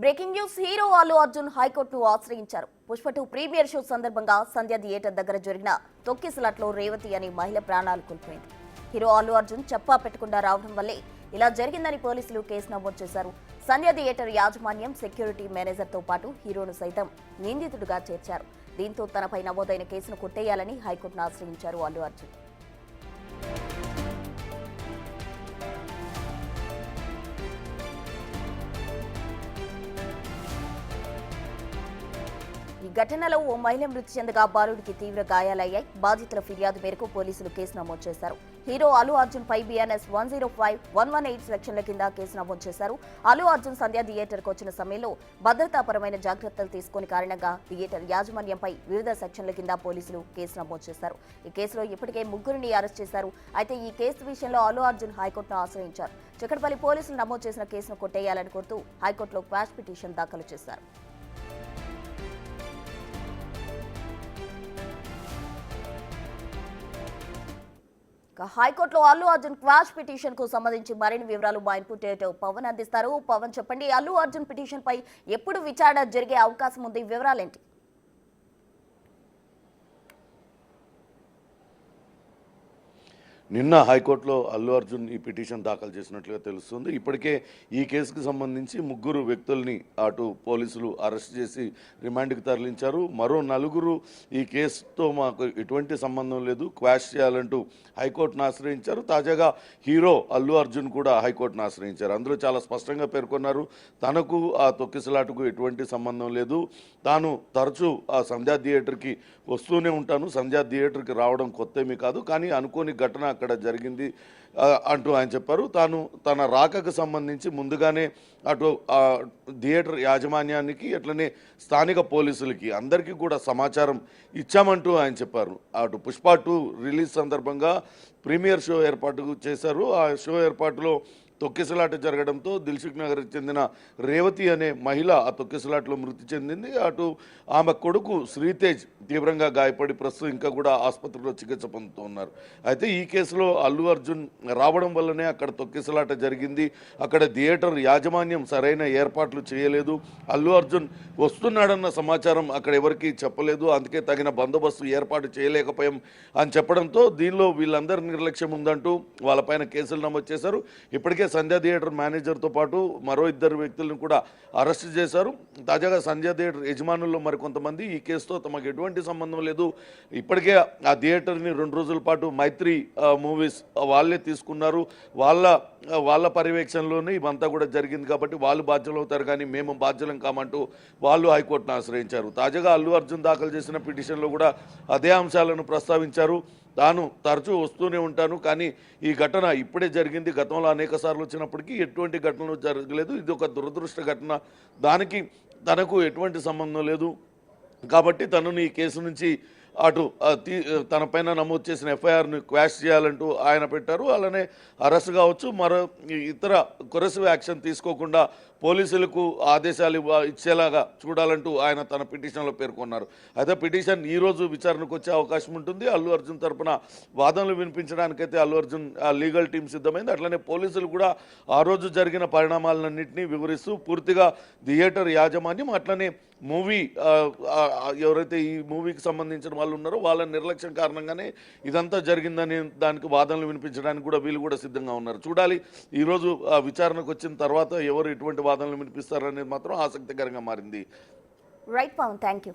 Breaking news hero Allu Arjun హైకోర్టును ఆశ్రయించారు. Pushpa two premiere show సందర్భంగా సంధ్య థియేటర్ దగ్గర జరిగిన తొక్కిసలాట్లో రేవతి అనే మహిళ ప్రాణాలు కోల్పోయింది. హీరో అల్లు అర్జున్ చెప్పా పెట్టకుండా రావడం వల్లే ఇలా జరిగిందని పోలీసులు కేసు నమోదు చేశారు. సంధ్య థియేటర్ యాజమాన్యం సెక్యూరిటీ మేనేజర్తో పాటు హీరోను సైతం నిందితుడిగా చేర్చారు. దీంతో తనపై నమోదైన కేసును కొట్టేయాలని హైకోర్టును ఆశ్రయించారు అల్లు అర్జున్. ఈ ఘటనలో ఓ మహిళ మృతి చెందగా బాలుడికి తీవ్ర గాయాలయ్యాయి. బాధితుల ఫిర్యాదు మేరకు పోలీసులు కేసు నమోదు చేశారు. హీరో అల్లు అర్జున్ పై BNS one zero five one one eight సెక్షన్ల కింద కేసు నమోదు చేశారు. అల్లు అర్జున్ సంధ్య థియేటర్కు వచ్చిన సమయంలో భద్రతాపరమైన జాగ్రత్తలు తీసుకుని కారణంగా థియేటర్ యాజమాన్యంపై వివిధ సెక్షన్ల కింద పోలీసులు కేసు నమోదు చేశారు. ఈ కేసులో ఇప్పటికే ముగ్గురిని అరెస్ట్ చేశారు. అయితే ఈ కేసు విషయంలో అల్లు అర్జున్ హైకోర్టును ఆశ్రయించారు. చక్కడపల్లి పోలీసులు నమోదు చేసిన కేసును కొట్టేయాలని కోరుతూ హైకోర్టులో క్వాష్ పిటిషన్ దాఖలు చేశారు. హైకోర్టులో అల్లు అర్జున్ క్వాష్ పిటిషన్కు సంబంధించి మరిన్ని వివరాలు మా ఇన్పుట్ పవన్ అందిస్తారు. పవన్ చెప్పండి అల్లు అర్జున్ పిటిషన్ పై ఎప్పుడు విచారణ జరిగే అవకాశం ఉంది? వివరాలేంటి? నిన్న హైకోర్టులో అల్లు అర్జున్ ఈ పిటిషన్ దాఖలు చేసినట్లుగా తెలుస్తుంది. ఇప్పటికే ఈ కేసుకు సంబంధించి ముగ్గురు వ్యక్తుల్ని అటు పోలీసులు అరెస్ట్ చేసి రిమాండ్కి తరలించారు. మరో నలుగురు ఈ కేసుతో మాకు ఎటువంటి సంబంధం లేదు. క్వాష్ చేయాలంటూ హైకోర్టును ఆశ్రయించారు. తాజాగా హీరో అల్లు అర్జున్ కూడా హైకోర్టును ఆశ్రయించారు. అందరూ చాలా స్పష్టంగా పేర్కొన్నారు తనకు ఆ తొక్కిసలాటకు ఎటువంటి సంబంధం లేదు. తాను తరచూ ఆ సంధ్యా థియేటర్కి వస్తూనే ఉంటాను. సంధ్యా థియేటర్కి రావడం కొత్తేమీ కాదు. కానీ అనుకోని ఘటన అక్కడ జరిగింది అంటూ ఆయన చెప్పారు. తాను తన రాకకు సంబంధించి ముందుగానే అటు థియేటర్ యాజమాన్యానికి అట్లనే స్థానిక పోలీసులకి అందరికీ కూడా సమాచారం ఇచ్చామంటూ ఆయన చెప్పారు. అటు పుష్ప టూ రిలీజ్ సందర్భంగా ప్రీమియర్ షో ఏర్పాటు చేశారు. ఆ షో ఏర్పాటులో తొక్కిసలాట జరగడంతో దిల్సుఖ్ నగర్కి చెందిన రేవతి అనే మహిళ ఆ తొక్కిసలాటలో మృతి చెందింది. అటు ఆమె కొడుకు శ్రీతేజ్ తీవ్రంగా గాయపడి ప్రస్తుతం ఇంకా కూడా ఆసుపత్రిలో చికిత్స పొందుతున్నారు అయితే ఈ కేసులో అల్లు అర్జున్ రావడం వల్లనే అక్కడ తొక్కిసలాట జరిగింది. అక్కడ థియేటర్ యాజమాన్యం సరైన ఏర్పాట్లు చేయలేదు. అల్లు అర్జున్ వస్తున్నాడన్న సమాచారం అక్కడ ఎవరికీ చెప్పలేదు. అందుకే తగిన బందోబస్తు ఏర్పాటు చేయలేకపోయాం అని చెప్పడంతో దీనిలో వీళ్ళందరి నిర్లక్ష్యం ఉందంటూ వాళ్ళపైన కేసులు నమోదు చేశారు. ఇప్పటికే సంధ్యా థియేటర్ మేనేజర్తో పాటు మరో ఇద్దరు వ్యక్తులను కూడా అరెస్ట్ చేశారు. తాజాగా సంధ్యా థియేటర్ యజమానుల్లో మరికొంతమంది. ఈ కేసుతో తమకు ఎటువంటి సంబంధం లేదు. ఇప్పటికే ఆ థియేటర్ని రెండు రోజుల పాటు మైత్రి మూవీస్ వాళ్ళే తీసుకున్నారు. వాళ్ళ వాళ్ళ పర్యవేక్షణలోనే ఇవంతా కూడా జరిగింది కాబట్టి వాళ్ళు బాధ్యులు అవుతారు కానీ మేము బాధ్యులం కామంటూ వాళ్ళు హైకోర్టును ఆశ్రయించారు. తాజాగా అల్లు అర్జున్ దాఖలు చేసిన పిటిషన్లో కూడా అదే అంశాలను ప్రస్తావించారు. తాను తరచూ వస్తూనే ఉంటాను కానీ ఈ ఘటన ఇప్పుడే జరిగింది. గతంలో అనేక సార్లు వచ్చినప్పటికీ ఎటువంటి ఘటనలు జరగలేదు. ఇది ఒక దురదృష్ట ఘటన. దానికి తనకు ఎటువంటి సంబంధం లేదు. కాబట్టి తనను ఈ కేసు నుంచి అటు తీ- తన పైన నమోదు చేసిన ఎఫ్ఐఆర్ను క్వాష్ చేయాలంటూ ఆయన పెట్టారు. అలానే అరెస్ట్ కావచ్చు మరో ఇతర కొరసివ్ యాక్షన్ తీసుకోకుండా పోలీసులకు ఆదేశాలు ఇచ్చేలాగా చూడాలంటూ ఆయన తన పిటిషన్లో పేర్కొన్నారు. అయితే పిటిషన్ ఈ రోజు విచారణకు వచ్చే అవకాశం ఉంటుంది. అల్లు అర్జున్ తరపున వాదనలు వినిపించడానికైతే అల్లు అర్జున్ లీగల్ టీం సిద్ధమైంది. అట్లనే పోలీసులు కూడా ఆ రోజు జరిగిన పరిణామాలన్నింటినీ వివరిస్తూ పూర్తిగా థియేటర్ యాజమాన్యం అట్లనే మూవీ ఎవరైతే ఈ మూవీకి సంబంధించిన వాళ్ళు ఉన్నారో వాళ్ళ నిర్లక్ష్యం కారణంగానే ఇదంతా జరిగిందని దానికి వాదనలు వినిపించడానికి కూడా వీళ్ళు కూడా సిద్ధంగా ఉన్నారు. చూడాలి ఈరోజు విచారణకు వచ్చిన తర్వాత ఎవరు ఎటువంటి వాదనలు వినిపిస్తారనేది మాత్రం ఆసక్తికరంగా మారింది. Right Pawan thank you